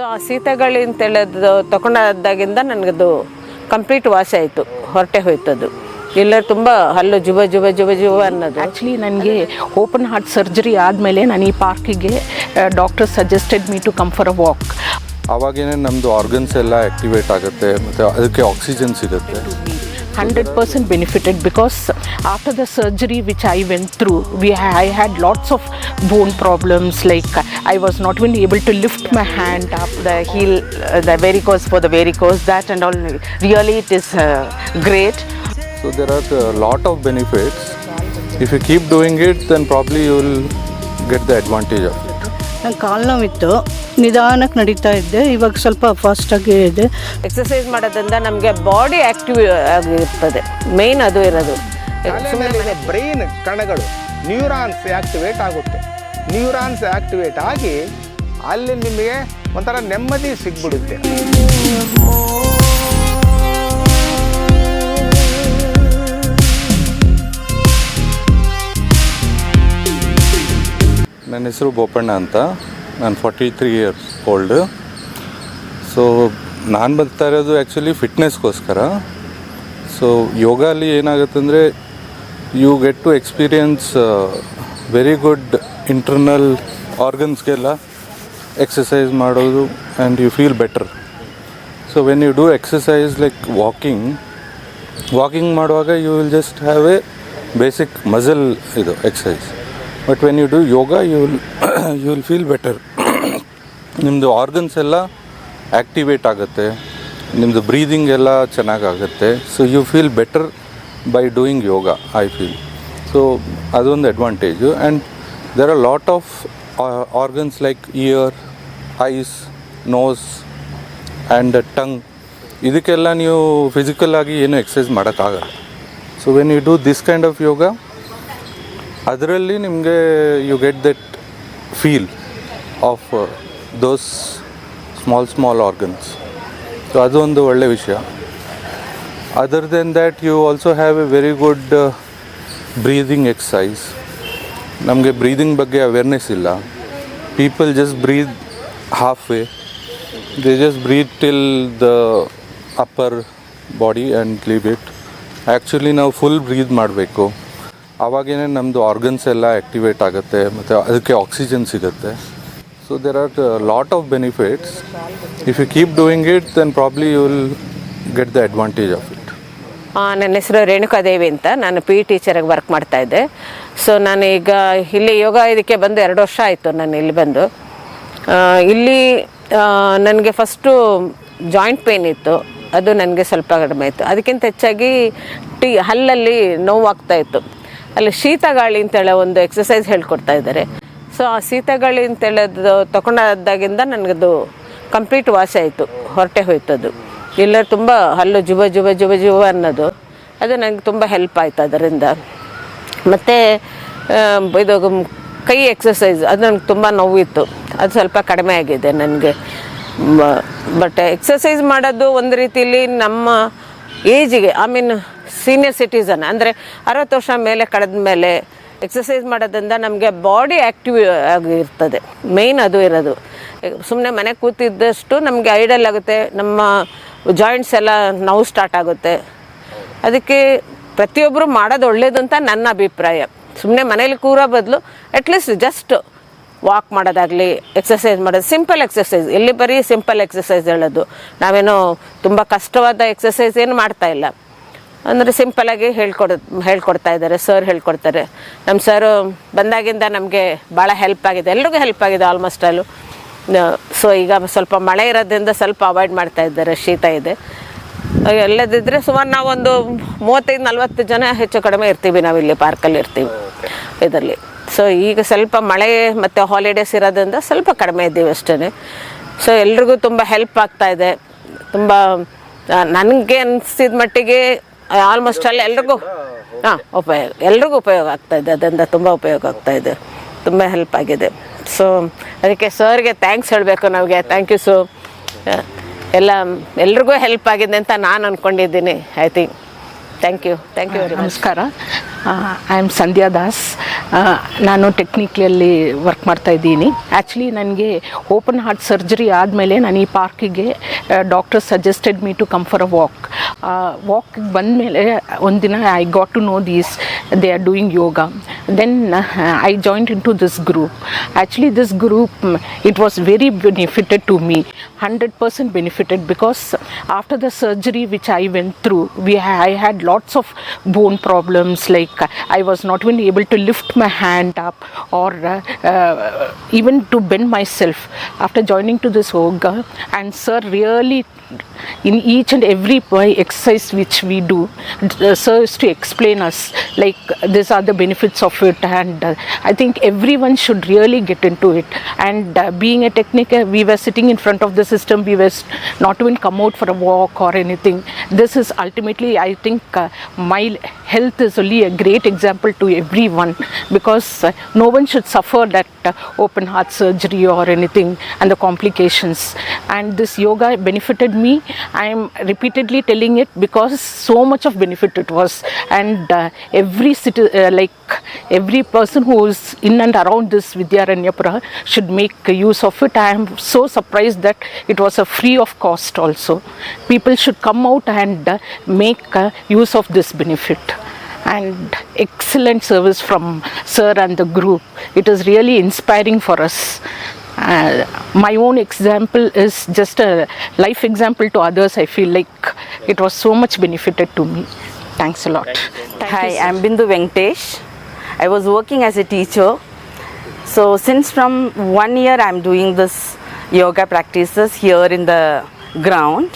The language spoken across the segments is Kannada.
ಸೊ ಆ ಶೀತಗಾಳಿ ಅಂತ ಹೇಳೋದು ತಗೊಂಡಾದಾಗಿಂದ ನನಗದು ಕಂಪ್ಲೀಟ್ ವಾಸಿ ಆಯಿತು ಹೊರಟೆ ಹೋಯ್ತದು. ಇಲ್ಲ ತುಂಬ ಹಲ್ಲು ಜುಬ ಜುಬ ಜುಬ ಜುಬ ಅನ್ನೋದು. ಆ್ಯಕ್ಚುಲಿ ನನಗೆ ಓಪನ್ ಹಾರ್ಟ್ ಸರ್ಜರಿ ಆದಮೇಲೆ ನಾನು ಈ ಪಾರ್ಕಿಗೆ doctor suggested me to come for a walk ಅವಾಗೇನೆ ನಮ್ಮದು ಆರ್ಗನ್ಸ್ ಎಲ್ಲ ಆ್ಯಕ್ಟಿವೇಟ್ ಆಗುತ್ತೆ ಮತ್ತು ಅದಕ್ಕೆ ಆಕ್ಸಿಜನ್ ಸಿಗುತ್ತೆ. Hundred percent benefited because after the surgery which I went through we I had lots of bone problems like I was not win able to lift my hand up the heel, uh, the varicose for the varicose, that and all. Really, it is uh, great. So there are lot of benefits if you keep doing it then probably you will get the advantage of it ನಂಗೆ ಕಾಲು ನೋವಿತ್ತು. ನಿಧಾನಕ್ಕೆ ನಡೀತಾ ಇದ್ದೆ. ಇವಾಗ ಸ್ವಲ್ಪ ಫಾಸ್ಟಾಗಿ ಇದೆ. ಎಕ್ಸಸೈಸ್ ಮಾಡೋದ್ರಿಂದ ನಮಗೆ ಬಾಡಿ ಆಕ್ಟಿವ್ ಆಗಿರ್ತದೆ. ಮೇನ್ ಅದು ಇರೋದು. ಬ್ರೈನ್ ಕಣಗಳು ನ್ಯೂರಾನ್ಸ್ ಆಕ್ಟಿವೇಟ್ ಆಗುತ್ತೆ. ನ್ಯೂರಾನ್ಸ್ ಆಕ್ಟಿವೇಟ್ ಆಗಿ ಅಲ್ಲಿ ನಿಮಗೆ ಒಂಥರ ನೆಮ್ಮದಿ ಸಿಗ್ಬಿಡುತ್ತೆ. ನನ್ನ ಹೆಸರು ಬೋಪಣ್ಣ ಅಂತ. ನಾನು forty three years old so ನಾನು ಬರ್ತಾ ಇರೋದು ಆ್ಯಕ್ಚುಲಿ ಫಿಟ್ನೆಸ್ಗೋಸ್ಕರ ಸೊ ಯೋಗ ಅಲ್ಲಿ ಏನಾಗುತ್ತೆ ಅಂದರೆ you get to experience very good internal ಆರ್ಗನ್ಸ್ಗೆಲ್ಲ exercise ಮಾಡೋದು and you feel better so when you do exercise like walking walking ಮಾಡುವಾಗ you will just have a basic muscle ಇದು exercise but when you do yoga you will you will feel better ನಿಮ್ಮದು ಆರ್ಗನ್ಸ್ ಎಲ್ಲ ಆ್ಯಕ್ಟಿವೇಟ್ ಆಗುತ್ತೆ. ನಿಮ್ಮದು ಬ್ರೀದಿಂಗ್ ಎಲ್ಲ ಚೆನ್ನಾಗಾಗುತ್ತೆ. So you feel better by doing yoga I feel so ಅದೊಂದು advantage and there are lot of organs like ear eyes nose and tongue ಇದಕ್ಕೆಲ್ಲ ನೀವು ಫಿಸಿಕಲ್ ಆಗಿ ಏನು ಎಕ್ಸಸೈಸ್ ಮಾಡೋಕ್ಕಾಗಲ್ಲ. So when you do this kind of yoga ಅದರಲ್ಲಿ ನಿಮಗೆ you get that feel of those small small organs so ಅದೊಂದು ಒಳ್ಳೆ ವಿಷಯ. Other than that you also have a very good breathing exercise ನಮಗೆ ಬ್ರೀದಿಂಗ್ ಬಗ್ಗೆ ಅವೇರ್ನೆಸ್ ಇಲ್ಲ. People just breathe half way they just breathe till the upper body and leave it actually ನಾವು ಫುಲ್ ಬ್ರೀದ್ ಮಾಡಬೇಕು. ಆವಾಗೇನೆ ನಮ್ಮದು ಆರ್ಗನ್ಸ್ ಎಲ್ಲ ಆ್ಯಕ್ಟಿವೇಟ್ ಆಗುತ್ತೆ, ಮತ್ತು ಅದಕ್ಕೆ ಆಕ್ಸಿಜನ್ ಸಿಗುತ್ತೆ. So there are lot of benefits if you keep doing it then probably you will get the advantage of it ನನ್ನ ಹೆಸರು ರೇಣುಕಾದೇವಿ ಅಂತ. ನಾನು ಪಿ ಇ ಟೀಚರಾಗಿ ವರ್ಕ್ ಮಾಡ್ತಾ ಇದ್ದೆ. ಸೊ ನಾನು ಈಗ ಇಲ್ಲಿ ಯೋಗ ಇದಕ್ಕೆ ಬಂದು ಎರಡು ವರ್ಷ ಆಯಿತು ನಾನು ಇಲ್ಲಿ ಬಂದು. ಇಲ್ಲಿ ನನಗೆ ಫಸ್ಟು ಜಾಯಿಂಟ್ ಪೇನ್ ಇತ್ತು. ಅದು ನನಗೆ ಸ್ವಲ್ಪ ಕಡಿಮೆ ಆಯಿತು ಅದಕ್ಕಿಂತ ಹೆಚ್ಚಾಗಿ ಟೀ, ಹಲ್ಲಲ್ಲಿ ನೋವಾಗ್ತಾ ಇತ್ತು. ಅಲ್ಲಿ ಶೀತಗಾಳಿ ಅಂತೇಳೋ ಒಂದು ಎಕ್ಸಸೈಸ್ ಹೇಳ್ಕೊಡ್ತಾ ಇದ್ದಾರೆ. ಸೊ ಆ ಶೀತಗಾಳಿ ಅಂತ ಅಂತೇಳೋದು ತಗೊಂಡಾದಾಗಿಂದ ನನಗದು ಕಂಪ್ಲೀಟ್ ವಾಸಿ ಆಯಿತು. ಹೊರಟೆ ಹೋಯ್ತದು. ಇಲ್ಲ, ತುಂಬ ಹಲ್ಲು ಜುಬ ಜುಬ ಜುಬ ಜುಬ ಅನ್ನೋದು. ಅದು ನನಗೆ ತುಂಬ ಹೆಲ್ಪ್ ಆಯ್ತು ಅದರಿಂದ. ಮತ್ತು ಇದು ಕೈ ಎಕ್ಸಸೈಸ್ ಅದು ನನಗೆ ತುಂಬ ನೋವಿತ್ತು. ಅದು ಸ್ವಲ್ಪ ಕಡಿಮೆ ಆಗಿದೆ ನನಗೆ. ಬಟ್ ಎಕ್ಸಸೈಸ್ ಮಾಡೋದು ಒಂದು ರೀತಿಲಿ ನಮ್ಮ ಏಜಿಗೆ ಐ ಮೀನ್ ಸೀನಿಯರ್ ಸಿಟಿಸನ್ ಅಂದರೆ ಅರವತ್ತು ವರ್ಷ ಮೇಲೆ ಕಳೆದ ಮೇಲೆ ಎಕ್ಸಸೈಸ್ ಮಾಡೋದ್ರಿಂದ ನಮಗೆ ಬಾಡಿ ಆ್ಯಕ್ಟಿವ್ ಆಗಿರ್ತದೆ. ಮೇಯ್ನ್ ಅದು ಇರೋದು. ಸುಮ್ಮನೆ ಮನೆ ಕೂತಿದ್ದಷ್ಟು ನಮಗೆ ಐಡಲ್ ಆಗುತ್ತೆ. ನಮ್ಮ ಜಾಯಿಂಟ್ಸ್ ಎಲ್ಲ ನೋವು ಸ್ಟಾರ್ಟ್ ಆಗುತ್ತೆ. ಅದಕ್ಕೆ ಪ್ರತಿಯೊಬ್ಬರು ಮಾಡೋದು ಒಳ್ಳೇದು ಅಂತ ನನ್ನ ಅಭಿಪ್ರಾಯ. ಸುಮ್ಮನೆ ಮನೇಲಿ ಕೂರೋ ಬದಲು ಅಟ್ಲೀಸ್ಟ್ ಜಸ್ಟ್ ವಾಕ್ ಮಾಡೋದಾಗಲಿ ಎಕ್ಸಸೈಸ್ ಮಾಡೋದು ಸಿಂಪಲ್ ಎಕ್ಸಸೈಸ್ ಎಲ್ಲಿ ಬರೀ ಸಿಂಪಲ್ ಎಕ್ಸಸೈಸ್ ಹೇಳೋದು. ನಾವೇನೋ ತುಂಬ ಕಷ್ಟವಾದ ಎಕ್ಸಸೈಸ್ ಏನು ಮಾಡ್ತಾ ಇಲ್ಲ. ಅಂದರೆ ಸಿಂಪಲಾಗಿ ಹೇಳ್ಕೊಡ, ಹೇಳ್ಕೊಡ್ತಾ ಇದ್ದಾರೆ ಸರ್ ಹೇಳ್ಕೊಡ್ತಾರೆ. ನಮ್ಮ ಸರು ಬಂದಾಗಿಂದ ನಮಗೆ ಭಾಳ ಹೆಲ್ಪ್ ಆಗಿದೆ. ಎಲ್ರಿಗೂ ಹೆಲ್ಪ್ ಆಗಿದೆ ಆಲ್ಮೋಸ್ಟ್ ಅಲ್ಲೂ. ಸೊ ಈಗ ಸ್ವಲ್ಪ ಮಳೆ ಇರೋದ್ರಿಂದ ಸ್ವಲ್ಪ ಅವಾಯ್ಡ್ ಮಾಡ್ತಾ ಇದ್ದಾರೆ, ಶೀತ ಇದೆ. ಎಲ್ಲದಿದ್ದರೆ ಸುಮಾರು ನಾವೊಂದು ಮೂವತ್ತೈದು, ನಲ್ವತ್ತು ಜನ ಹೆಚ್ಚು ಕಡಿಮೆ ಇರ್ತೀವಿ ನಾವು ಇಲ್ಲಿ ಪಾರ್ಕಲ್ಲಿ ಇರ್ತೀವಿ ಇದರಲ್ಲಿ. ಸೊ ಈಗ ಸ್ವಲ್ಪ ಮಳೆ ಮತ್ತು ಹಾಲಿಡೇಸ್ ಇರೋದ್ರಿಂದ ಸ್ವಲ್ಪ ಕಡಿಮೆ ಇದ್ದೀವಿ ಅಷ್ಟೇ ಸೊ ಎಲ್ರಿಗೂ ತುಂಬ ಹೆಲ್ಪ್ ಆಗ್ತಾ ಇದೆ. ತುಂಬ ನನಗೆ ಅನಿಸಿದ ಮಟ್ಟಿಗೆ ಆಲ್ಮೋಸ್ಟ್ ಅಲ್ಲಿ ಎಲ್ರಿಗೂ ಹಾಂ ಉಪಯೋಗ, ಎಲ್ರಿಗೂ ಉಪಯೋಗ ಆಗ್ತಾ ಇದೆ. ಅದರಿಂದ ತುಂಬ ಉಪಯೋಗ ಆಗ್ತಾ ಇದೆ. ತುಂಬ ಹೆಲ್ಪ್ ಆಗಿದೆ. ಸೊ ಅದಕ್ಕೆ ಸರ್ಗೆ ಥ್ಯಾಂಕ್ಸ್ ಹೇಳಬೇಕು ನಮಗೆ. ಥ್ಯಾಂಕ್ ಯು ಸೊ ಎಲ್ಲ, ಎಲ್ರಿಗೂ ಹೆಲ್ಪ್ ಆಗಿದೆ ಅಂತ ನಾನು ಅಂದ್ಕೊಂಡಿದ್ದೀನಿ I think thank you thank you ನಮಸ್ಕಾರ. ಐ ಆಮ್ ಸಂಧ್ಯಾ ದಾಸ್ ನಾನು ಟೆಕ್ನಿಕಲಲ್ಲಿ ವರ್ಕ್ ಮಾಡ್ತಾ ಇದ್ದೀನಿ. ಆ್ಯಕ್ಚುಲಿ ನನಗೆ ಓಪನ್ ಹಾರ್ಟ್ ಸರ್ಜರಿ ಆದಮೇಲೆ ನಾನು ಈ ಪಾರ್ಕಿಗೆ doctor suggested me to come for a walk ವಾಕಿಗೆ ಬಂದಮೇಲೆ ಒಂದಿನ I got to know these they are doing yoga then I joined into this group actually this group it was very benefited to me hundred percent benefited because after the surgery which I went through we I had lots of bone problems like I was not even able to lift my hand up or uh, uh, even to bend myself. After joining to this yoga and sir really in each and every exercise which we do sir is to explain us like these are the benefits of it and uh, I think everyone should really get into it. And uh, being a technique uh, we were sitting in front of the system we were not even come out for a walk or anything. This is ultimately i think uh, my health is only a great example to everyone because uh, no one should suffer that uh, open heart surgery or anything and the complications. And this yoga benefited me. I am repeatedly telling it because so much of benefit it was. And uh, every city like every person who is in and around this vidyaranyapura should make use of it. I am so surprised that it was a free of cost also. People should come out and make uh, use of this benefit and excellent service from sir and the group it is really inspiring for us uh, my own example is just a life example to others i feel like it was so much benefited to me thanks a lot Thank Hi, you. I'm Bindu Venkatesh. I was working as a teacher. So since from one year I'm doing this yoga practices here in the ground.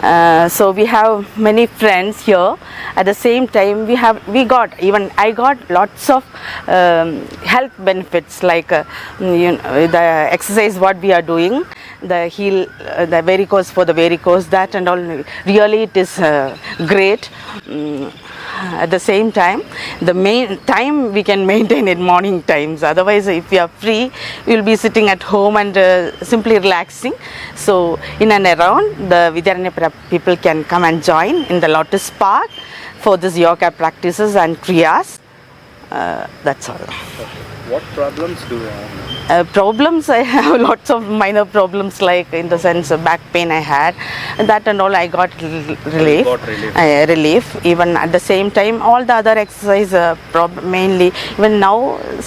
Uh, so we have many friends here. At the same time, we have we got even I got lots of um, health benefits like uh, you know, the exercise what we are doing, the heel, uh, the varicose for the varicose that and all. Really, it is uh, great. Mm, at the same time the main time we can maintain in morning times. Otherwise if we are free we will be sitting at home and uh, simply relaxing. So in and around the Vidyaranyapura people can come and join in the lotus park for this yoga practices and kriyas. Uh, that's all What problems do you have? uh, problems i have lots of minor problems like in the sense of back pain i had that and all i got rel- relief got relief. Uh, relief even at the same time all the other exercise uh, prob- mainly even now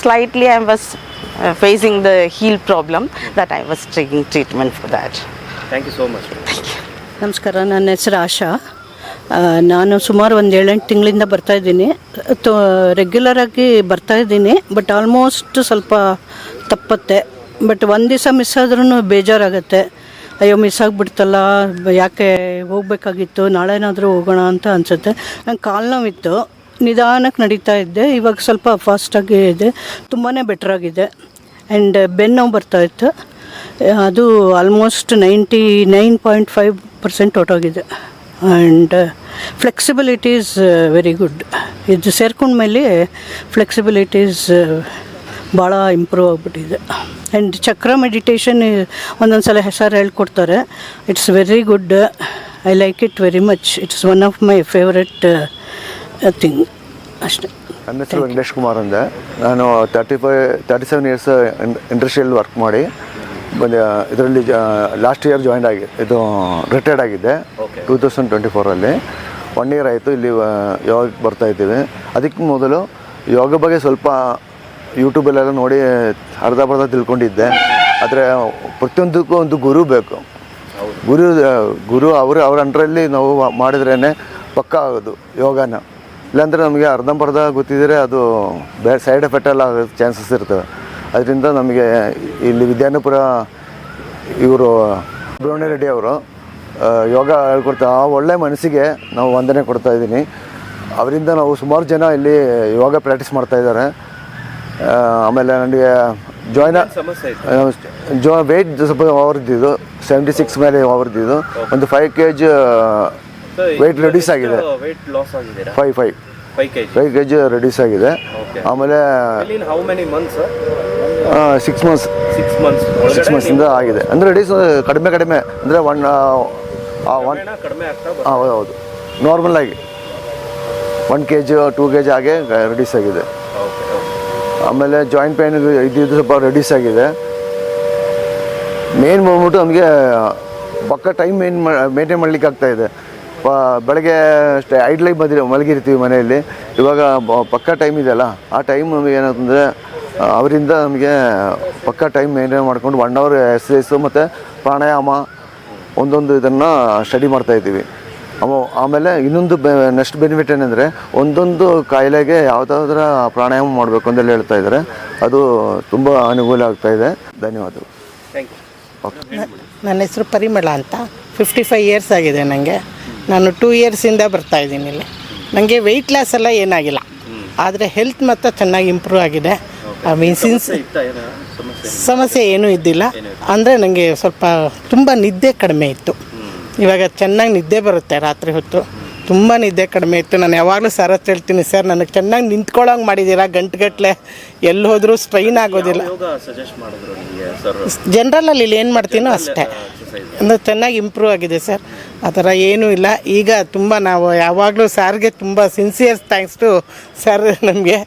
slightly i was uh, facing the heel problem that i was taking treatment for that Thank you so much. ನಮಸ್ಕಾರ ನನ್ನ ಹೆಸರು ಆಶಾ ಆ, ನಾನು ಸುಮಾರು ಒಂದು ಏಳೆಂಟು ತಿಂಗಳಿಂದ ಬರ್ತಾಯಿದ್ದೀನಿ ರೆಗ್ಯುಲರಾಗಿ ಬರ್ತಾಯಿದ್ದೀನಿ ಬಟ್ ಆಲ್ಮೋಸ್ಟ್ ಸ್ವಲ್ಪ ತಪ್ಪತ್ತೆ. ಬಟ್ ಒಂದು ದಿವಸ ಮಿಸ್ ಆದ್ರೂ ಬೇಜಾರಾಗುತ್ತೆ. ಅಯ್ಯೋ ಮಿಸ್ ಆಗಿಬಿಡ್ತಲ್ಲ, ಯಾಕೆ ಹೋಗ್ಬೇಕಾಗಿತ್ತು, ನಾಳೆನಾದರೂ ಹೋಗೋಣ ಅಂತ ಅನಿಸುತ್ತೆ. ನಂಗೆ ಕಾಲು ನೋವಿತ್ತು ನಿಧಾನಕ್ಕೆ ನಡೀತಾ ಇದ್ದೆ. ಇವಾಗ ಸ್ವಲ್ಪ ಫಾಸ್ಟಾಗಿ ಇದೆ ತುಂಬಾ ಬೆಟ್ರಾಗಿದೆ ಆ್ಯಂಡ್ ಬರ್ತಾ ಇತ್ತು. ಅದು almost ninety nine point five percent ಹೊರಟೋಗಿದೆ and flexibility is very good ಇದು ಸೇರ್ಕೊಂಡ್ಮೇಲೆ ಫ್ಲೆಕ್ಸಿಬಿಲಿಟಿ ಈಸ್ ಭಾಳ ಇಂಪ್ರೂವ್ ಆಗಿಬಿಟ್ಟಿದೆ. ಆ್ಯಂಡ್ ಚಕ್ರ ಮೆಡಿಟೇಷನ್ ಒಂದೊಂದು ಸಲ ಹೆಸರು ಹೇಳ್ಕೊಡ್ತಾರೆ. It's very good I like it very much it's one of my favourite thing ಅಷ್ಟೇ. ನನ್ನ ಹೆಸರು ವೆಂಕಟೇಶ್ ಕುಮಾರ್ ಅಂದೆ. ನಾನು thirty five thirty seven years ಇಂಡಸ್ಟ್ರಿಯಲ್ಲಿ ವರ್ಕ್ ಮಾಡಿ. ಇದರಲ್ಲಿ ಲಾಸ್ಟ್ ಇಯರ್ ಜಾಯಿನ್ ಆಗಿ ಇದು ರಿಟೈರ್ಡ್ ಆಗಿದ್ದೆ ಟೂ ತೌಸಂಡ್ ಟ್ವೆಂಟಿ ಫೋರಲ್ಲಿ ಒನ್ ಇಯರ್ ಆಯಿತು ಇಲ್ಲಿ ಯೋಗಕ್ಕೆ ಬರ್ತಾ ಇದ್ದೀವಿ. ಅದಕ್ಕೆ ಮೊದಲು ಯೋಗ ಬಗ್ಗೆ ಸ್ವಲ್ಪ ಯೂಟ್ಯೂಬಲ್ಲೆಲ್ಲ ನೋಡಿ ಅರ್ಧ ಬರ್ಧ ತಿಳ್ಕೊಂಡಿದ್ದೆ. ಆದರೆ ಪ್ರತಿಯೊಂದಕ್ಕೂ ಒಂದು ಗುರು ಬೇಕು. ಗುರು ಗುರು ಅವರು ಅವ್ರ ಅಂಡ್ರಲ್ಲಿ ನಾವು ಮಾಡಿದ್ರೇ ಪಕ್ಕ ಆಗೋದು ಯೋಗನ. ಇಲ್ಲಾಂದರೆ ನಮಗೆ ಅರ್ಧಂಬರ್ಧ ಗೊತ್ತಿದ್ದರೆ ಅದು ಬೇ ಸೈಡ್ ಎಫೆಕ್ಟ್ ಎಲ್ಲ ಆಗೋ ಚಾನ್ಸಸ್ ಇರ್ತವೆ. ಅದರಿಂದ ನಮಗೆ ಇಲ್ಲಿ ವಿದ್ಯಾನಪುರ ಇವರು ಸುಬ್ರಹ್ಮಣ್ಯ ರೆಡ್ಡಿ ಅವರು ಯೋಗ ಹೇಳ್ಕೊಡ್ತಾ ಆ ಒಳ್ಳೆ ಮನಸ್ಸಿಗೆ ನಾವು ವಂದನೆ ಕೊಡ್ತಾ ಇದ್ದೀನಿ. ಅವರಿಂದ ನಾವು ಸುಮಾರು ಜನ ಇಲ್ಲಿ ಯೋಗ ಪ್ರಾಕ್ಟೀಸ್ ಮಾಡ್ತಾ ಇದ್ದಾರೆ. ಆಮೇಲೆ ನನಗೆ ಜಾಯ್ನ್? ಜೋ ವೆಯ್ಟ್ ಸ್ವಲ್ಪ ಅವ್ರದ್ದಿದ್ದು ಸೆವೆಂಟಿ ಸಿಕ್ಸ್ ಮೇಲೆ ಅವ್ರದ್ದಿದ್ದು ಒಂದು five K G weight reduce ಆಗಿದೆ. Five five five K G reduce ಆಗಿದೆ. ಆಮೇಲೆ six months six months six ಮಂತ್ಸಿಂದ ಆಗಿದೆ. ಅಂದರೆ ಡೇಸ್ ಕಡಿಮೆ ಕಡಿಮೆ. ಅಂದರೆ ಒನ್ ಒನ್ ಕಡಿಮೆ ಆಗ್ತಾ ಹೌದು ಹೌದು. ನಾರ್ಮಲ್ ಆಗಿ. One K G two K G ಹಾಗೆ ರೆಡ್ಯೂಸ್ ಆಗಿದೆ ಆಮೇಲೆ ಜಾಯಿಂಟ್ ಪೇನ್ ಇದ್ದಿದ್ದು ಸ್ವಲ್ಪ ರೆಡ್ಯೂಸ್ ಆಗಿದೆ. ಮೇನ್ ಬಂದ್ಬಿಟ್ಟು ನಮಗೆ ಪಕ್ಕ ಟೈಮ್ ಮೇನ್ ಮೇಂಟೈನ್ ಮಾಡ್ಲಿಕ್ಕೆ ಆಗ್ತಾ ಇದೆ. ಪ ಬೆಳಗ್ಗೆ ಅಷ್ಟೇ ಬಂದಿರೋ ಮಲಗಿರ್ತೀವಿ ಮನೆಯಲ್ಲಿ. ಇವಾಗ ಪಕ್ಕ ಟೈಮ್ ಇದೆಯಲ್ಲ ಆ ಟೈಮ್ ನಮಗೆ ಏನಂತಂದರೆ ಅವರಿಂದ ನಮಗೆ ಪಕ್ಕ ಟೈಮ್ ಮೇಂಟೈನ್ ಮಾಡ್ಕೊಂಡು ಒನ್ ಅವರ್ ಎಕ್ಸಸೈಸು ಮತ್ತು ಪ್ರಾಣಾಯಾಮ ಒಂದೊಂದು ಇದನ್ನು ಸ್ಟಡಿ ಮಾಡ್ತಾ ಇದ್ದೀವಿ. ಆಮ- ಆಮೇಲೆ ಇನ್ನೊಂದು ಬೆ ನೆಕ್ಸ್ಟ್ ಬೆನಿಫಿಟ್ ಏನಂದರೆ ಒಂದೊಂದು ಕಾಯಿಲೆಗೆ ಯಾವುದಾದ್ರ ಪ್ರಾಣಾಯಾಮ ಮಾಡಬೇಕು ಅಂತೆಲ್ಲ ಹೇಳ್ತಾ ಇದ್ದಾರೆ. ಅದು ತುಂಬ ಅನುಕೂಲ ಆಗ್ತಾ ಇದೆ. ಧನ್ಯವಾದಗಳು. ಥ್ಯಾಂಕ್ ಯು ನನ್ನ ಹೆಸರು ಪರಿಮಳ ಅಂತ. ಫಿಫ್ಟಿ ಫೈವ್ ಇಯರ್ಸ್ ಆಗಿದೆ ನನಗೆ ನಾನು ಟೂ ಇಯರ್ಸಿಂದ ಬರ್ತಾ ಇದ್ದೀನಿ ಇಲ್ಲಿ. ನನಗೆ ವೆಯ್ಟ್ ಲಾಸ್ ಎಲ್ಲ ಏನಾಗಿಲ್ಲ. ಆದರೆ ಹೆಲ್ತ್ ಮಾತ್ರ ಚೆನ್ನಾಗಿ ಇಂಪ್ರೂವ್ ಆಗಿದೆ. ಐ ಮೀನ್ ಸಿನ್ಸ್ ಸಮಸ್ಯೆ ಏನೂ? ಇದ್ದಿಲ್ಲ. ಅಂದರೆ ನನಗೆ ಸ್ವಲ್ಪ ತುಂಬ ನಿದ್ದೆ ಕಡಿಮೆ ಇತ್ತು. ಇವಾಗ ಚೆನ್ನಾಗಿ ನಿದ್ದೆ ಬರುತ್ತೆ ರಾತ್ರಿ ಹೊತ್ತು. ತುಂಬ ನಿದ್ದೆ ಕಡಿಮೆ ಇತ್ತು. ನಾನು ಯಾವಾಗಲೂ ಸರ್ ಹತ್ರ ಹೇಳ್ತೀನಿ ಸರ್ ನನಗೆ ಚೆನ್ನಾಗಿ ನಿಂತ್ಕೊಳ್ಳೋಂಗೆ ಮಾಡಿದ್ದೀರಾ ಗಂಟುಗಟ್ಟಲೆ ಎಲ್ಲಿ ಹೋದರೂ ಸ್ಟ್ರೈನ್ ಆಗೋದಿಲ್ಲ. ಜನರಲಲ್ಲಿ ಇಲ್ಲಿ ಏನು ಮಾಡ್ತೀನೋ ಅಷ್ಟೇ. ಅಂದರೆ ಚೆನ್ನಾಗಿ ಇಂಪ್ರೂವ್ ಆಗಿದೆ ಸರ್ ಆ ಥರ ಏನೂ ಇಲ್ಲ. ಈಗ ತುಂಬ ನಾವು ಯಾವಾಗಲೂ ಸಾರ್ಗೆ ತುಂಬ ಸಿನ್ಸಿಯರ್ ಥ್ಯಾಂಕ್ಸ್ ಟು ಸರ್ ನಮಗೆ.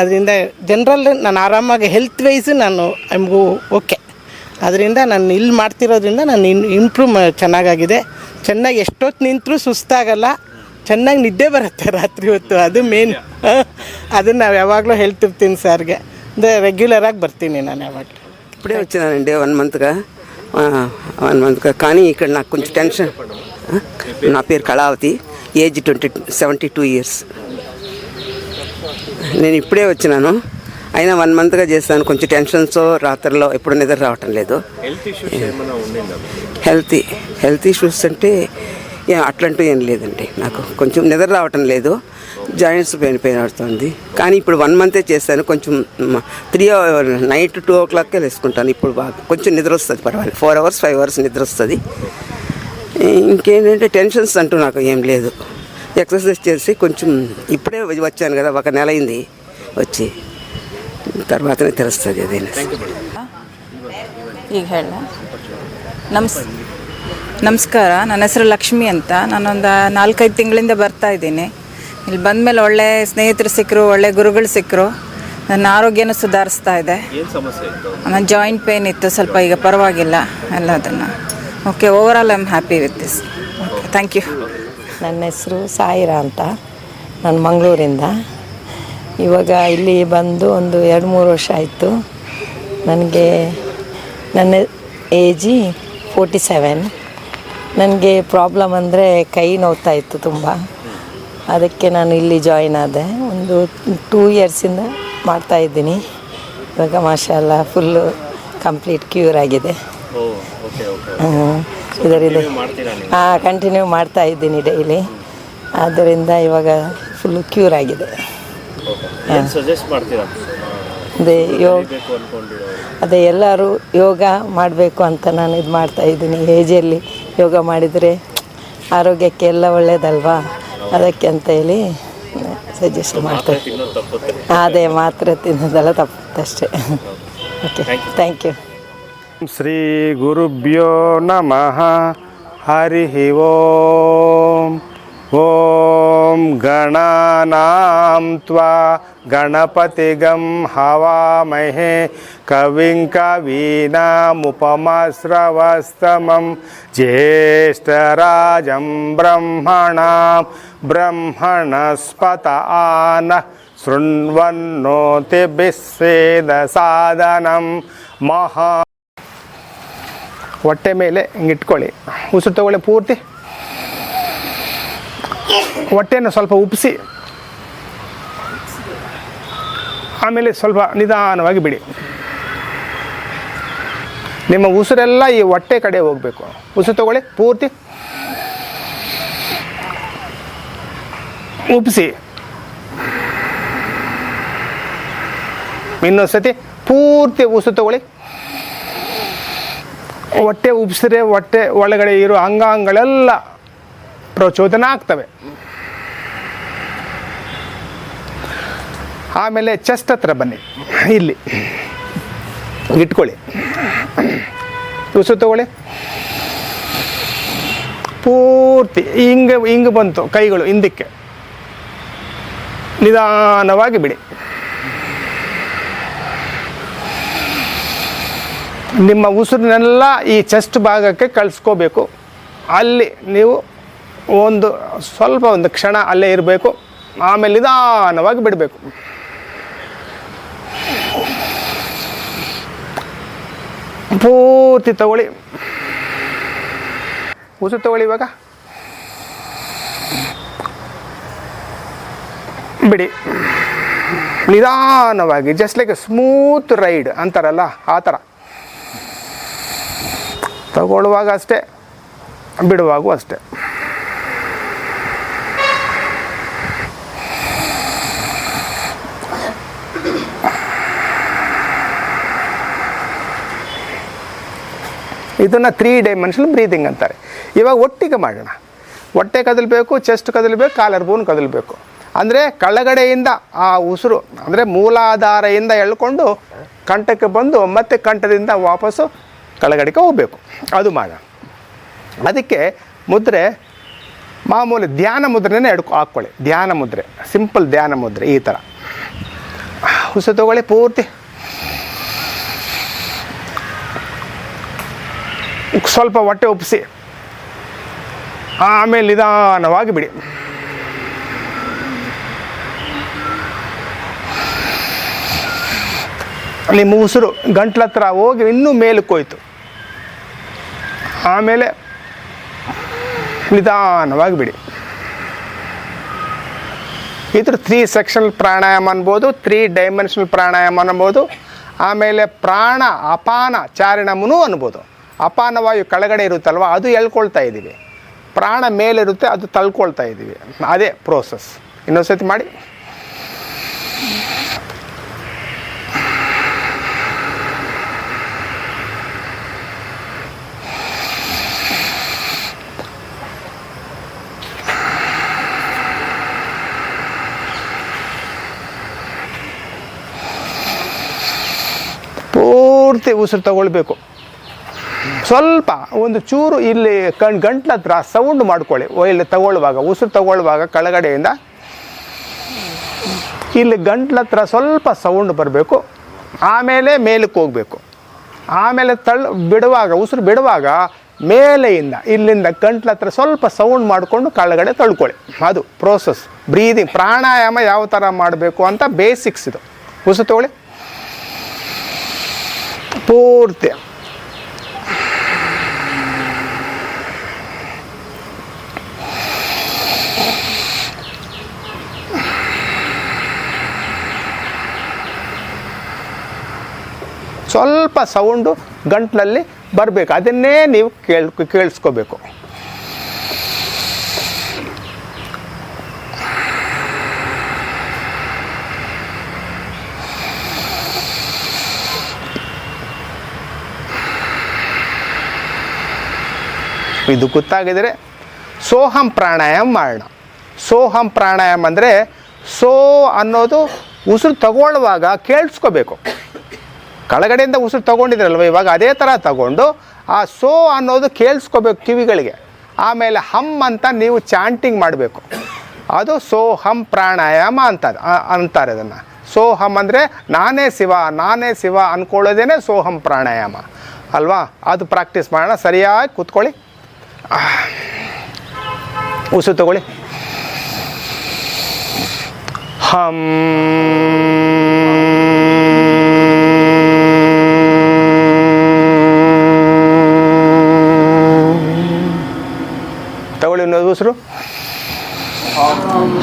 ಅದರಿಂದ ಜನರಲ್ ನಾನು ಆರಾಮಾಗಿ ಹೆಲ್ತ್ ವೈಸ್ ನಾನು ನಮಗೂ ಓಕೆ ಅದರಿಂದ ನಾನು ಇಲ್ಲಿ ಮಾಡ್ತಿರೋದ್ರಿಂದ ನಾನು ಇನ್ನು ಇಂಪ್ರೂವ್ ಚೆನ್ನಾಗಾಗಿದೆ. ಚೆನ್ನಾಗಿ ಎಷ್ಟೊತ್ತು ನಿಂತರೂ ಸುಸ್ತಾಗಲ್ಲ. ಚೆನ್ನಾಗಿ ನಿದ್ದೆ ಬರುತ್ತೆ ರಾತ್ರಿ ಹೊತ್ತು, ಅದು ಮೇನ್ ಅದನ್ನು ನಾವು ಯಾವಾಗಲೂ ಹೇಳ್ತಿರ್ತೀನಿ ಸರ್ಗೆ. ಅಂದರೆ ರೆಗ್ಯುಲರಾಗಿ ಬರ್ತೀನಿ ನಾನು ಯಾವಾಗಲೂ. ఇప్పుడే ಒನ್ వన్ మంత్గా వన్ మంత్గా కానీ ఇక్కడ నాకు కొంచెం టెన్షన్ నా పేరు Kalavathi age twenty seventy two years నేను ఇప్పుడే వచ్చినాను. అయినా వన్ మంత్గా చేస్తాను. కొంచెం టెన్షన్స్ రాత్రిలో ఎప్పుడు నిద్ర రావటం లేదు. హెల్త్ హెల్త్ ఇష్యూస్ అంటే అట్లాంటివి ఏం లేదండి నాకు. కొంచెం నిద్ర రావటం లేదు. జాయింట్స్ పెయిన్ పెయిన్ అవుతుంది. కానీ ఇప్పుడు వన్ మంతే చేస్తాను. కొంచెం త్రీ నైట్ టూ ఓ క్లాక్కే వేసుకుంటాను ఇప్పుడు బాగా కొంచెం నిద్ర వస్తుంది పర్వాలేదు. ఫోర్ అవర్స్ ఫైవ్ అవర్స్ నిద్ర వస్తుంది. ఇంకేంటంటే టెన్షన్స్ అంటూ నాకు ఏం లేదు. ఎక్సర్సైజ్ చేసి కొంచెం ఇప్పుడే వచ్చాను కదా ఒక నెల అయింది వచ్చి తర్వాతనే తెలుస్తుంది అదేనా ಈಗ ಹೇಳ ನಮ್ಸ್ ನಮಸ್ಕಾರ ನನ್ನ ಹೆಸರು ಲಕ್ಷ್ಮಿ ಅಂತ ನಾನೊಂದು ನಾಲ್ಕೈದು ತಿಂಗಳಿಂದ ಬರ್ತಾ ಇದ್ದೀನಿ ಇಲ್ಲಿ ಬಂದಮೇಲೆ ಒಳ್ಳೆ ಸ್ನೇಹಿತರು ಸಿಕ್ಕರು ಒಳ್ಳೆ ಗುರುಗಳು ಸಿಕ್ಕರು ನನ್ನ ಆರೋಗ್ಯನೂ ಸುಧಾರಿಸ್ತಾ ಇದೆ ಏನು ಸಮಸ್ಯೆ ಇತ್ತು ನನ್ನ ಜಾಯಿಂಟ್ ಪೇನ್ ಇತ್ತು ಸ್ವಲ್ಪ ಈಗ ಪರವಾಗಿಲ್ಲ ಎಲ್ಲದನ್ನು okay over all I am happy with this okay thank you ನನ್ನ ಹೆಸರು ಸಾಯಿರಾ ಅಂತ. ನಾನು ಮಂಗಳೂರಿಂದ. ಇವಾಗ ಇಲ್ಲಿ ಬಂದು ಒಂದು ಎರಡು ಮೂರು ವರ್ಷ ಆಯಿತು. ನನಗೆ ನನ್ನ ಏಜಿ ಫೋರ್ಟಿ ಸೆವೆನ್. ನನಗೆ ಪ್ರಾಬ್ಲಮ್ ಅಂದರೆ ಕೈ ನೋವ್ತಾ ಇತ್ತು ತುಂಬ. ಅದಕ್ಕೆ ನಾನು ಇಲ್ಲಿ ಜಾಯಿನ್ ಆದೆ. ಒಂದು ಟೂ ಇಯರ್ಸಿಂದ ಮಾಡ್ತಾಯಿದ್ದೀನಿ ಇವಾಗ ಮಾಷಲ್ಲ ಫುಲ್ಲು ಕಂಪ್ಲೀಟ್ ಕ್ಯೂರ್ ಆಗಿದೆ. ಇದರಿಂದ ಹಾಂ ಕಂಟಿನ್ಯೂ ಮಾಡ್ತಾ ಇದ್ದೀನಿ ಡೈಲಿ ಆದ್ದರಿಂದ ಇವಾಗ ಫುಲ್ಲು ಕ್ಯೂರ್ ಆಗಿದೆ. ಏನು ಸಜೆಸ್ಟ್ ಮಾಡ್ತೀರಾ? ಅದೇ ಯೋಗ ಅದೇ ಎಲ್ಲರೂ ಯೋಗ ಮಾಡಬೇಕು ಅಂತ ನಾನು ಇದು ಮಾಡ್ತಾ ಇದ್ದೀನಿ. ಏಜಲ್ಲಿ ಯೋಗ ಮಾಡಿದರೆ ಆರೋಗ್ಯಕ್ಕೆ ಎಲ್ಲ ಒಳ್ಳೆಯದಲ್ವಾ ಅದಕ್ಕೆ ಅಂತ ಹೇಳಿ ಸಜೆಸ್ಟ್ ಮಾಡ್ತಾ ಅದೇ ಮಾತ್ರೆ ತಿನ್ನೋದೆಲ್ಲ ತಪ್ಪುತ್ತಷ್ಟೇ ಓಕೆ ಥ್ಯಾಂಕ್ ಯು శ్రీ గురుభ్యో నమ. హరి ఓం. ఓం గణనాం త్వా గణపతిగం హవామహే. కవిం కవీనాముపమశ్రవస్తమం జ్యేష్టరాజం బ్రహ్మణా బ్రహ్మణస్పత ఆన. శృण्वन्नोतिभिः स्वेदसाधनं महा ಹೊಟ್ಟೆ ಮೇಲೆ ಹಿಂಗೆ ಇಟ್ಕೊಳ್ಳಿ. ಉಸಿರು ತಗೊಳ್ಳಿ ಪೂರ್ತಿ. ಹೊಟ್ಟೆಯನ್ನು ಸ್ವಲ್ಪ ಉಪ್ಪಿಸಿ. ಆಮೇಲೆ ಸ್ವಲ್ಪ ನಿಧಾನವಾಗಿ ಬಿಡಿ. ನಿಮ್ಮ ಉಸಿರೆಲ್ಲ ಈ ಹೊಟ್ಟೆ ಕಡೆ ಹೋಗಬೇಕು. ಉಸಿರು ತಗೊಳ್ಳಿ ಪೂರ್ತಿ. ಉಪ್ಪಿಸಿ. ಇನ್ನೊಂದು ಸತಿ ಪೂರ್ತಿ ಉಸಿರು ತಗೊಳ್ಳಿ. ಹೊಟ್ಟೆ ಉಬ್ಸಿದ್ರೆ ಹೊಟ್ಟೆ ಒಳಗಡೆ ಇರೋ ಅಂಗಾಂಗಗಳೆಲ್ಲ ಪ್ರಚೋದನ ಆಗ್ತವೆ. ಆಮೇಲೆ ಚೆಸ್ಟ್ ಹತ್ರ ಬನ್ನಿ. ಇಲ್ಲಿ. ಇಟ್ಕೊಳ್ಳಿ. ಉಸು ತಗೊಳ್ಳಿ. ಪೂರ್ತಿ ಹಿಂಗೆ ಹಿಂಗೆ ಬಂತು ಕೈಗಳು ಹಿಂದಕ್ಕೆ. ನಿಧಾನವಾಗಿ ಬಿಡಿ. ನಿಮ್ಮ ಉಸಿರನ್ನೆಲ್ಲ ಈ ಚೆಸ್ಟ್ ಭಾಗಕ್ಕೆ ಕಳಿಸ್ಕೋಬೇಕು. ಅಲ್ಲಿ ನೀವು ಒಂದು ಸ್ವಲ್ಪ ಒಂದು ಕ್ಷಣ ಅಲ್ಲೇ ಇರಬೇಕು. ಆಮೇಲೆ ನಿಧಾನವಾಗಿ ಬಿಡಬೇಕು. ಪೂರ್ತಿ ತಗೊಳ್ಳಿ. ಉಸಿರು ತಗೊಳ್ಳಿ ಇವಾಗ. ಬಿಡಿ. ನಿಧಾನವಾಗಿ ಜಸ್ಟ್ ಲೈಕ್ ಸ್ಮೂತ್ ರೈಡ್ ಅಂತಾರಲ್ಲ, ಆ ಥರ ತಗೊಳ್ಳುವಾಗ ಅಷ್ಟೇ, ಬಿಡುವಾಗೂ ಅಷ್ಟೇ. ಇದನ್ನು ತ್ರೀ ಡೈಮೆನ್ಷನಲ್ ಬ್ರೀದಿಂಗ್ ಅಂತಾರೆ. ಇವಾಗ ಒಟ್ಟಿಗೆ ಮಾಡೋಣ. ಹೊಟ್ಟೆ ಕದಲಬೇಕು ಚೆಸ್ಟ್ ಕದಲಬೇಕು ಕಾಲರ್ ಬೋನ್ ಕದಲಬೇಕು. ಅಂದರೆ ಕೆಳಗಡೆಯಿಂದ ಆ ಉಸಿರು, ಅಂದರೆ ಮೂಲಾಧಾರೆಯಿಂದ ಎಳ್ಕೊಂಡು ಕಂಠಕ್ಕೆ ಬಂದು ಮತ್ತೆ ಕಂಠದಿಂದ ವಾಪಸ್ಸು ಕೆಳಗಡೆಗೆ ಹೋಗಬೇಕು. ಅದು ಮಾಡೋಣ ಅದಕ್ಕೆ ಮುದ್ರೆ, ಮಾಮೂಲಿ ಧ್ಯಾನ ಮುದ್ರೆನೇ ಎಡ್ಕೊ, ಹಾಕ್ಕೊಳ್ಳಿ. ಧ್ಯಾನ ಮುದ್ರೆ, ಸಿಂಪಲ್ ಧ್ಯಾನ ಮುದ್ರೆ ಈ ಥರ. ಉಸಿರು ತಗೊಳ್ಳಿ ಪೂರ್ತಿ. ಸ್ವಲ್ಪ ಹೊಟ್ಟೆ ಉಪ್ಪಿಸಿ. ಆಮೇಲೆ ನಿಧಾನವಾಗಿ ಬಿಡಿ. ನಿಮ್ಮ ಉಸಿರು ಗಂಟ್ಲ ಹತ್ರ ಹೋಗಿ ಇನ್ನೂ ಮೇಲಕ್ಕೆ ಹೋಯ್ತು. ಆಮೇಲೆ ನಿಧಾನವಾಗಿ ಬಿಡಿ. ಇದ್ರ ತ್ರೀ ಸೆಕ್ಷನಲ್ ಪ್ರಾಣಾಯಾಮ ಅನ್ಬೋದು ತ್ರೀ ಡೈಮೆನ್ಷನಲ್ ಪ್ರಾಣಾಯಾಮ ಅನ್ಬೋದು, ಆಮೇಲೆ ಪ್ರಾಣ, ಅಪಾನ ಚಾರಿಣಮನೂ ಅನ್ಬೋದು. ಅಪಾನ ವಾಯು ಕೆಳಗಡೆ ಇರುತ್ತಲ್ವ, ಅದು ಎಳ್ಕೊಳ್ತಾ ಇದ್ದೀವಿ. ಪ್ರಾಣ ಮೇಲಿರುತ್ತೆ ಅದು ತಳ್ಕೊಳ್ತಾ ಇದ್ದೀವಿ. ಅದೇ ಪ್ರೋಸೆಸ್ ಇನ್ನೊಂದು ಸತಿ ಮಾಡಿ. ಪೂರ್ತಿ ಉಸಿರು ತಗೊಳ್ಬೇಕು. ಸ್ವಲ್ಪ ಒಂದು ಚೂರು ಇಲ್ಲಿ ಕಣ್ ಗಂಟ್ಲ ಹತ್ರ ಸೌಂಡ್ ಮಾಡ್ಕೊಳ್ಳಿ. ಇಲ್ಲಿ ತಗೊಳ್ಳುವಾಗ, ಉಸಿರು ತಗೊಳ್ಳುವಾಗ ಕೆಳಗಡೆಯಿಂದ. ಇಲ್ಲಿ ಗಂಟ್ಲ ಹತ್ರ ಸ್ವಲ್ಪ ಸೌಂಡ್ ಬರಬೇಕು. ಆಮೇಲೆ ಮೇಲಕ್ಕೆ ಹೋಗಬೇಕು. ಆಮೇಲೆ ತಳ್ ಬಿಡುವಾಗ, ಉಸಿರು ಬಿಡುವಾಗ ಮೇಲೆಯಿಂದ, ಇಲ್ಲಿಂದ ಗಂಟ್ಲ ಹತ್ರ ಸ್ವಲ್ಪ ಸೌಂಡ್ ಮಾಡಿಕೊಂಡು ಕೆಳಗಡೆ ತಳ್ಕೊಳ್ಳಿ. ಅದು ಪ್ರೋಸೆಸ್ ಬ್ರೀದಿಂಗ್ ಪ್ರಾಣಾಯಾಮ ಯಾವ ಥರ ಮಾಡಬೇಕು ಅಂತ ಬೇಸಿಕ್ಸ್ ಇದು. ಉಸಿರು ತಗೊಳ್ಳಿ. ಪೂರ್ತಿ. ಸ್ವಲ್ಪ ಸೌಂಡು ಗಂಟ್ಲಲ್ಲಿ ಬರಬೇಕು. ಅದನ್ನೇ ನೀವು ಕೇಳ್ ಕೇಳಿಸ್ಕೋಬೇಕು. ಇದು ಗೊತ್ತಾಗಿದರೆ ಸೋಹಂ ಪ್ರಾಣಾಯಾಮ ಮಾಡೋಣ ಸೋಹಂ ಪ್ರಾಣಾಯಾಮ ಅಂದರೆ ಸೋ ಅನ್ನೋದು ಉಸಿರು ತಗೊಳ್ಳುವಾಗ ಕೇಳಿಸ್ಕೋಬೇಕು. ಕೆಳಗಡೆಯಿಂದ ಉಸಿರು ತೊಗೊಂಡಿದ್ರಲ್ವ, ಇವಾಗ ಅದೇ ಥರ ತಗೊಂಡು ಆ ಸೋ ಅನ್ನೋದು ಕೇಳಿಸ್ಕೋಬೇಕು ಕಿವಿಗಳಿಗೆ. ಆಮೇಲೆ ಹಮ್ ಅಂತ ನೀವು ಚಾಂಟಿಂಗ್ ಮಾಡಬೇಕು. ಅದು ಸೋಹಂ ಪ್ರಾಣಾಯಾಮ ಅಂತ ಅಂತಾರೆ ಅದನ್ನು. ಸೋಹಂ ಅಂದರೆ ನಾನೇ ಶಿವ ನಾನೇ ಶಿವ ಅಂದ್ಕೊಳ್ಳೋದೇನೆ ಸೋಹಂ ಪ್ರಾಣಾಯಾಮ. ಅಲ್ವಾ? ಅದು ಪ್ರಾಕ್ಟೀಸ್ ಮಾಡೋಣ. ಸರಿಯಾಗಿ ಕೂತ್ಕೊಳ್ಳಿ. ಉಸಿರು ತಗೊಳ್ಳಿ. ಹಂ ತಗೊಳ್ಳಿ ಇನ್ನೊಂದು ಉಸಿರು.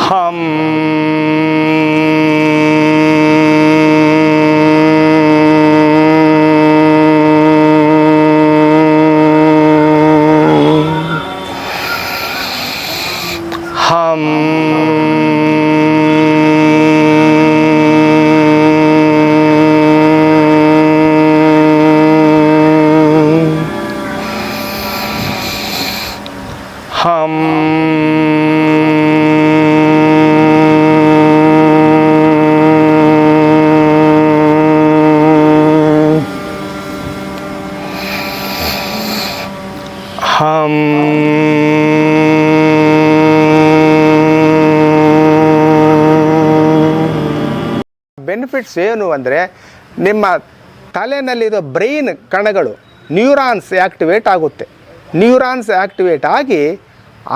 ಹಮ್ ಬೆನಿಫಿಟ್ಸ್ ಏನು ಅಂದರೆ ನಿಮ್ಮ ತಲೆನಲ್ಲಿರೋ ಬ್ರೈನ್ ಕಣಗಳು ನ್ಯೂರಾನ್ಸ್ ಆ್ಯಕ್ಟಿವೇಟ್ ಆಗುತ್ತೆ. ನ್ಯೂರಾನ್ಸ್ ಆ್ಯಕ್ಟಿವೇಟ್ ಆಗಿ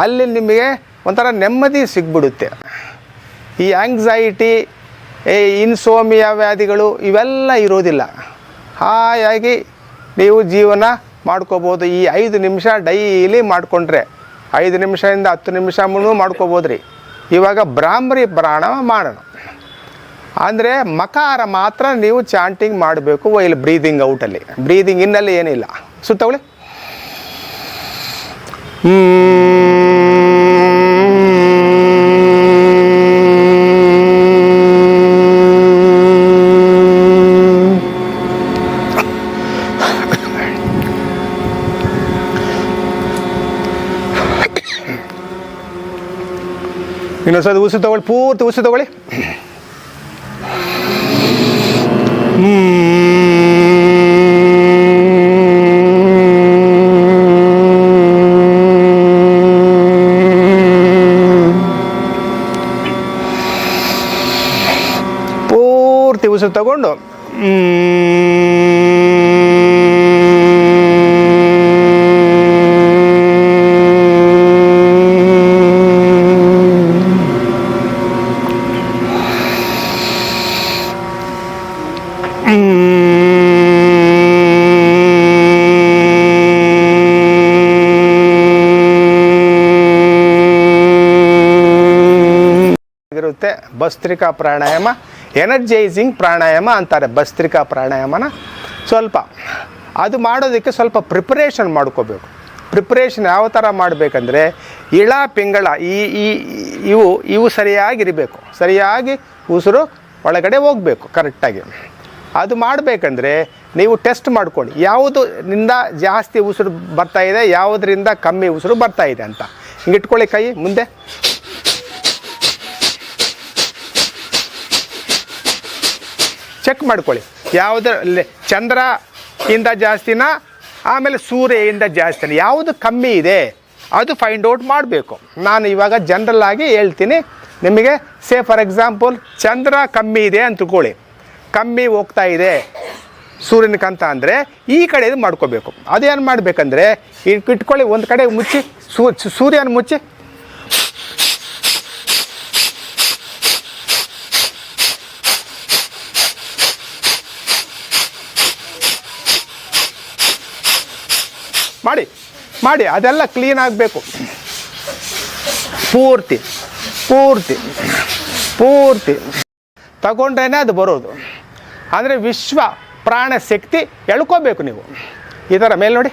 ಅಲ್ಲಿ ನಿಮಗೆ ಒಂಥರ ನೆಮ್ಮದಿ ಸಿಗ್ಬಿಡುತ್ತೆ. ಈ ಆಂಗ್ಸೈಟಿ ಇನ್ಸೋಮಿಯಾ ವ್ಯಾಧಿಗಳು ಇವೆಲ್ಲ ಇರೋದಿಲ್ಲ. ಹಾಯಾಗಿ ನೀವು ಜೀವನ ಮಾಡ್ಕೋಬೋದು. ಈ ಐದು ನಿಮಿಷ ಡೈಲಿ ಮಾಡಿಕೊಂಡ್ರೆ, ಐದು ನಿಮಿಷದಿಂದ ಹತ್ತು ನಿಮಿಷ ಮುನ್ನೂ ಮಾಡ್ಕೋಬೋದು ರೀ ಇವಾಗ ಬ್ರಾಹ್ಮರಿ ಪ್ರಾಣ ಮಾಡೋಣ. ಅಂದರೆ ಮಕಾರ ಮಾತ್ರ ನೀವು ಚಾಂಟಿಂಗ್ ಮಾಡಬೇಕು ಇಲ್ಲಿ ಬ್ರೀದಿಂಗ್ ಔಟಲ್ಲಿ ಬ್ರೀದಿಂಗ್ ಇನ್ನಲ್ಲಿ ಏನಿಲ್ಲ. ಸುತ್ತವಳಿ ಇನ್ನೊಂದ್ಸತಿ ಉಸಿ ತಗೊಳ್ಳಿ, ಪೂರ್ತಿ ಉಸಿ ತಗೊಳ್ಳಿ. ಪೂರ್ತಿ ಉಸಿರು ತಗೊಂಡು ಇರುತ್ತೆ ಭಸ್ತ್ರಿಕಾ ಪ್ರಾಣಾಯಾಮ ಎನರ್ಜೈಸಿಂಗ್ ಪ್ರಾಣಾಯಾಮ ಅಂತಾರೆ ಭಸ್ತ್ರಿಕಾ ಪ್ರಾಣಾಯಾಮನ. ಸ್ವಲ್ಪ ಅದು ಮಾಡೋದಕ್ಕೆ ಸ್ವಲ್ಪ ಪ್ರಿಪ್ರೇಷನ್ ಮಾಡ್ಕೋಬೇಕು. ಪ್ರಿಪ್ರೇಷನ್ ಯಾವ ಥರ ಮಾಡಬೇಕಂದ್ರೆ, ಇಳ, ಪಿಂಗಳ ಈ ಈ, ಇವು ಇವು ಸರಿಯಾಗಿರಬೇಕು. ಸರಿಯಾಗಿ ಉಸಿರು ಒಳಗಡೆ ಹೋಗಬೇಕು ಕರೆಕ್ಟಾಗಿ ಅದು ಮಾಡಬೇಕಂದ್ರೆ ನೀವು ಟೆಸ್ಟ್ ಮಾಡ್ಕೊಳ್ಳಿ. ಯಾವುದು ನಿಂದ ಜಾಸ್ತಿ ಉಸಿರು ಬರ್ತಾ ಇದೆ, ಯಾವುದರಿಂದ ಕಮ್ಮಿ ಉಸಿರು ಬರ್ತಾ ಇದೆ ಅಂತ. ಹಿಂಗೆ ಇಟ್ಕೊಳ್ಳಿ ಕೈ ಮುಂದೆ. ಚೆಕ್ ಮಾಡ್ಕೊಳ್ಳಿ. ಯಾವುದರಲ್ಲಿ ಚಂದ್ರ ಇಂದ ಜಾಸ್ತಿನ, ಆಮೇಲೆ ಸೂರ್ಯಯಿಂದ ಜಾಸ್ತಿನ. ಯಾವುದು ಕಮ್ಮಿ ಇದೆ, ಅದು ಫೈಂಡ್ ಔಟ್ ಮಾಡಬೇಕು. ನಾನು ಇವಾಗ ಜನರಲ್ ಆಗಿ ಹೇಳ್ತೀನಿ. ನಿಮಗೆ ಸೇ ಫಾರ್ ಎಕ್ಸಾಂಪಲ್ ಚಂದ್ರ ಕಮ್ಮಿ ಇದೆ ಅಂತ ತಿಳ್ಕೊಳ್ಳಿ. ಕಮ್ಮಿ ಹೋಗ್ತಾ ಇದೆ ಸೂರ್ಯನಕ್ಕಂತ ಅಂದರೆ ಈ ಕಡೆ ಇದು ಮಾಡ್ಕೋಬೇಕು. ಅದೇನು ಮಾಡಬೇಕಂದ್ರೆ ಇಟ್ಕೊಳ್ಳಿ, ಒಂದು ಕಡೆ ಮುಚ್ಚಿ ಸೂರ್ಯನ ಮುಚ್ಚಿ ಮಾಡಿ ಮಾಡಿ, ಅದೆಲ್ಲ ಕ್ಲೀನ್ ಆಗಬೇಕು. ಪೂರ್ತಿ ಪೂರ್ತಿ ಪೂರ್ತಿ. ತಗೊಂಡ್ರೇ ಅದು ಬರೋದು. ಅಂದರೆ ವಿಶ್ವ ಪ್ರಾಣ ಶಕ್ತಿ ಎಳ್ಕೋಬೇಕು ನೀವು. ಥರ ಮೇಲೆ ನೋಡಿ.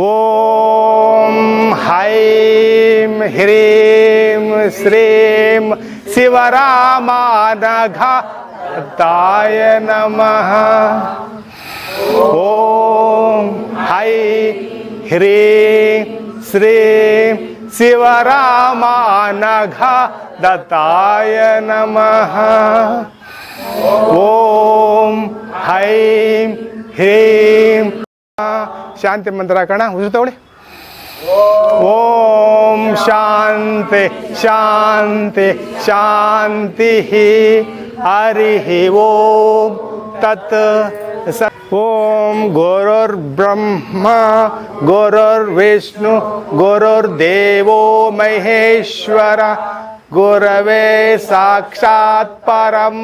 ॐ हैं ह्रीं श्रीं शिवरामानघाताय नमः। ॐ है ह्रीं श्रीं शिवरामानघाताय नमः। ॐ हैं ह्रीं ಶಾಂತಿ ಮಂತ್ರ ಹಾಕೋಣ ಉಸಿರು ತಗೊಳ್ಳಿ ಓಂ ಶಾಂತಿ ಶಾಂತಿ ಶಾಂತಿ ಹರಿ ಓಂ ತತ್ ಸ ಓಂ ಗುರುರ್ ಬ್ರಹ್ಮ ಗುರುರ್ ವಿಷ್ಣು ಗುರುರ್ ದೇವೋ ಮಹೇಶ್ವರ ಗುರವೇ ಸಾಕ್ಷಾತ್ ಪರಂ